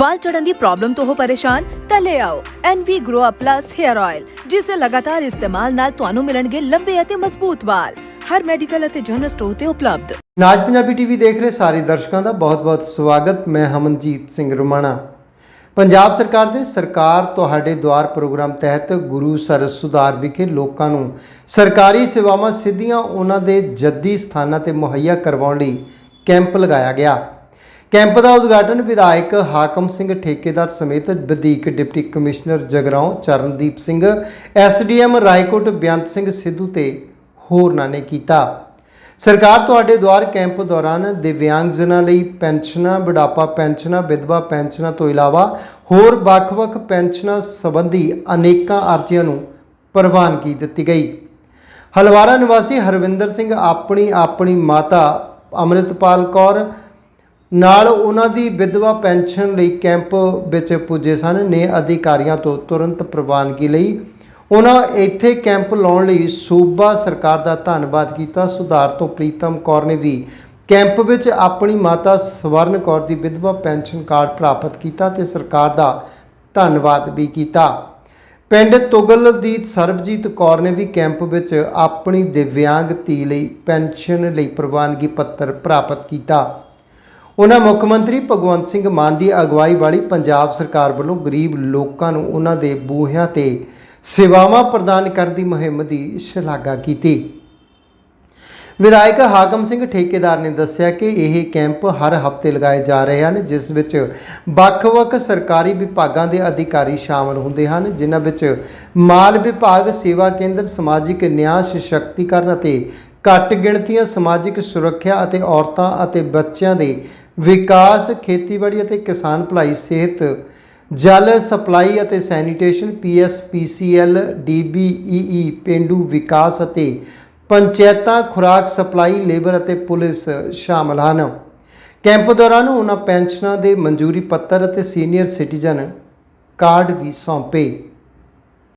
ਵਾਲ ਚੜਨ ਦੀ ਪ੍ਰੋਬਲਮ ਤੋਂ ਹੋ ਪਰੇਸ਼ਾਨ, ਤਾਂ ਲੈ ਆਓ NV Grow Up Plus Hair Oil ਜਿਸ ਦੇ ਲਗਾਤਾਰ ਇਸਤੇਮਾਲ ਨਾਲ ਤੁਹਾਨੂੰ ਮਿਲਣਗੇ ਲੰਬੇ ਅਤੇ ਮਜ਼ਬੂਤ ਵਾਲ। ਹਰ ਮੈਡੀਕਲ ਅਤੇ ਜਨਰਲ ਸਟੋਰ ਤੇ ਉਪਲਬਧ। ਨਾਜ ਪੰਜਾਬੀ ਟੀਵੀ ਦੇਖ ਰਹੇ ਸਾਰੇ ਦਰਸ਼ਕਾਂ ਦਾ ਬਹੁਤ-ਬਹੁਤ ਸਵਾਗਤ। ਮੈਂ ਹਮਨਜੀਤ ਸਿੰਘ ਰੁਮਾਣਾ। ਪੰਜਾਬ ਸਰਕਾਰ ਦੇ ਸਰਕਾਰ ਤੁਹਾਡੇ ਦੁਆਰ ਪ੍ਰੋਗਰਾਮ ਤਹਿਤ ਗੁਰੂ ਸਰ ਸੁਧਾਰ ਵਿਖੇ ਲੋਕਾਂ ਨੂੰ ਸਰਕਾਰੀ ਸੇਵਾਵਾਂ ਸਿੱਧੀਆਂ ਉਹਨਾਂ ਦੇ ਜੱਦੀ ਸਥਾਨਾਂ ਤੇ ਮੁਹੱਈਆ ਕਰਵਾਉਣ ਲਈ ਕੈਂਪ ਲਗਾਇਆ ਗਿਆ। ਕੈਂਪ ਦਾ ਉਦਘਾਟਨ ਵਿਧਾਇਕ ਹਾਕਮ ਸਿੰਘ ਠੇਕੇਦਾਰ ਸਮੇਤ ਵਧੀਕ deputy commissioner Jagraon Charandeep Singh, SDM Raikot Beant Singh Sidhu ਤੇ ਹੋਰਨਾਂ ਨੇ ਕੀਤਾ। ਸਰਕਾਰ ਤੁਹਾਡੇ ਦੁਆਰ ਕੈਂਪ ਦੌਰਾਨ ਦਿਵਿਆਂਗਜਨਾਂ ਲਈ ਪੈਨਸ਼ਨਾਂ, ਬੁਢਾਪਾ ਪੈਨਸ਼ਨਾਂ, ਵਿਧਵਾ ਪੈਨਸ਼ਨਾਂ ਤੋਂ ਇਲਾਵਾ ਹੋਰ ਵੱਖ-ਵੱਖ ਪੈਨਸ਼ਨਾਂ ਸੰਬੰਧੀ ਅਨੇਕਾਂ ਅਰਜ਼ੀਆਂ ਨੂੰ ਪ੍ਰਵਾਨਗੀ ਦਿੱਤੀ ਗਈ। ਹਲਵਾਰਾ ਨਿਵਾਸੀ ਹਰਵਿੰਦਰ ਸਿੰਘ ਆਪਣੀ ਆਪਣੀ ਮਾਤਾ ਅੰਮ੍ਰਿਤਪਾਲ ਕੌਰ ਨਾਲ ਉਹਨਾਂ ਦੀ ਵਿਧਵਾ ਪੈਨਸ਼ਨ ਲਈ ਕੈਂਪ ਵਿੱਚ ਪੁੱਜੇ ਸਨ, ਨੇ ਅਧਿਕਾਰੀਆਂ ਤੋਂ ਤੁਰੰਤ ਪ੍ਰਵਾਨਗੀ ਲਈ। ਉਹਨਾਂ ਇੱਥੇ ਕੈਂਪ ਲਾਉਣ ਲਈ ਸੂਬਾ ਸਰਕਾਰ ਦਾ ਧੰਨਵਾਦ ਕੀਤਾ। ਸੁਧਾਰ ਤੋਂ ਪ੍ਰੀਤਮ ਕੌਰ ਨੇ ਵੀ ਕੈਂਪ ਵਿੱਚ ਆਪਣੀ ਮਾਤਾ ਸਵਰਨ ਕੌਰ ਦੀ ਵਿਧਵਾ ਪੈਨਸ਼ਨ ਕਾਰਡ ਪ੍ਰਾਪਤ ਕੀਤਾ ਤੇ ਸਰਕਾਰ ਦਾ ਧੰਨਵਾਦ ਵੀ ਕੀਤਾ। ਪਿੰਡ ਤੁਗਲ ਦੀ ਸਰਬਜੀਤ ਕੌਰ ਨੇ ਵੀ ਕੈਂਪ ਵਿੱਚ ਆਪਣੀ ਦਿਵਿਆਂਗ ਧੀ ਲਈ ਪੈਨਸ਼ਨ ਲਈ ਪ੍ਰਵਾਨਗੀ ਪੱਤਰ ਪ੍ਰਾਪਤ ਕੀਤਾ। ਉਹਨਾਂ ਮੁੱਖ ਮੰਤਰੀ ਭਗਵੰਤ ਸਿੰਘ ਮਾਨ ਦੀ ਅਗਵਾਈ ਵਾਲੀ ਪੰਜਾਬ ਸਰਕਾਰ ਵੱਲੋਂ ਗਰੀਬ ਲੋਕਾਂ ਨੂੰ ਉਹਨਾਂ ਦੇ ਬੂਹਿਆਂ ਤੇ ਸੇਵਾਵਾਂ ਪ੍ਰਦਾਨ ਕਰਨ ਦੀ ਮੁਹਿੰਮ ਦੀ ਸ਼ਲਾਘਾ ਕੀਤੀ। ਵਿਧਾਇਕ ਹਾਕਮ ਸਿੰਘ ਠੇਕੇਦਾਰ ਨੇ ਦੱਸਿਆ ਕਿ ਇਹ ਕੈਂਪ ਹਰ ਹਫ਼ਤੇ ਲਗਾਏ ਜਾ ਰਹੇ ਹਨ, ਜਿਸ ਵਿੱਚ ਵੱਖ-ਵੱਖ ਸਰਕਾਰੀ ਵਿਭਾਗਾਂ ਦੇ ਅਧਿਕਾਰੀ ਸ਼ਾਮਲ ਹੁੰਦੇ ਹਨ, ਜਿਨ੍ਹਾਂ ਵਿੱਚ ਮਾਲ ਵਿਭਾਗ, ਸੇਵਾ ਕੇਂਦਰ, ਸਮਾਜਿਕ ਨਿਆਂ, ਸਸ਼ਕਤੀਕਰਨ ਅਤੇ ਘੱਟ ਗਿਣਤੀਆਂ, ਸਮਾਜਿਕ ਸੁਰੱਖਿਆ ਅਤੇ ਔਰਤਾਂ ਅਤੇ ਬੱਚਿਆਂ ਦੇ ਵਿਕਾਸ, ਖੇਤੀਬਾੜੀ ਅਤੇ ਕਿਸਾਨ ਭਲਾਈ ਸਿਹਤ, ਜਲ ਸਪਲਾਈ ਅਤੇ ਸੈਨੀਟੇਸ਼ਨ ਪੀਐਸਪੀਸੀਐਲ ਡੀਬੀਈਈ ਪਿੰਡੂ ਵਿਕਾਸ ਅਤੇ ਪੰਚਾਇਤਾਂ, ਖੁਰਾਕ ਸਪਲਾਈ, ਲੇਬਰ ਅਤੇ ਪੁਲਿਸ ਸ਼ਾਮਲ ਹਨ। ਕੈਂਪ ਦੌਰਾਨ ਉਹਨਾਂ ਪੈਨਸ਼ਨਾਂ ਦੇ ਮਨਜ਼ੂਰੀ ਪੱਤਰ ਅਤੇ ਸੀਨੀਅਰ ਸਿਟੀਜ਼ਨ ਕਾਰਡ ਵੀ ਸੌਂਪੇ।